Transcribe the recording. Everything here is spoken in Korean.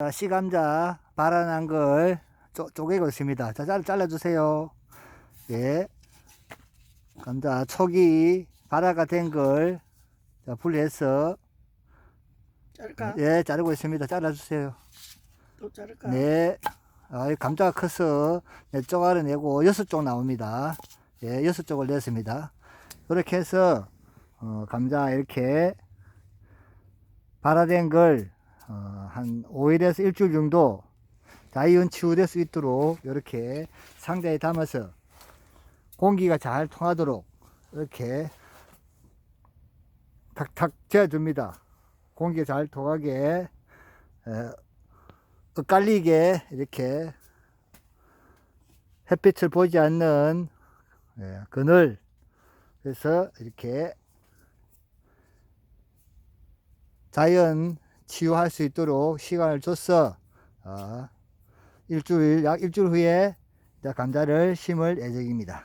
자, 씨감자 발아난 걸 쪼, 쪼개고 있습니다. 자, 잘, 잘라주세요. 예. 감자 촉이 발아가 된 걸, 자, 분리해서, 자를까? 예, 자르고 있습니다. 잘라주세요. 또 자를까? 네. 아, 이 감자가 커서 네 쪼가리 내고 여섯 쪽 나옵니다. 예, 여섯 쪽을 냈습니다. 이렇게 해서, 어, 감자 이렇게 발아된 걸, 어, 한 5일에서 일주일 정도 자이온 치유될 수 있도록 이렇게 상자에 담아서 공기가 잘 통하도록 이렇게 탁탁 재줍니다. 공기가 잘 통하게, 에, 엇갈리게 이렇게 햇빛을 보지 않는 예, 그늘 그래서 이렇게 자연 치유할 수 있도록 시간을 줘서 어, 일주일 약 일주일 후에 감자를 심을 예정입니다.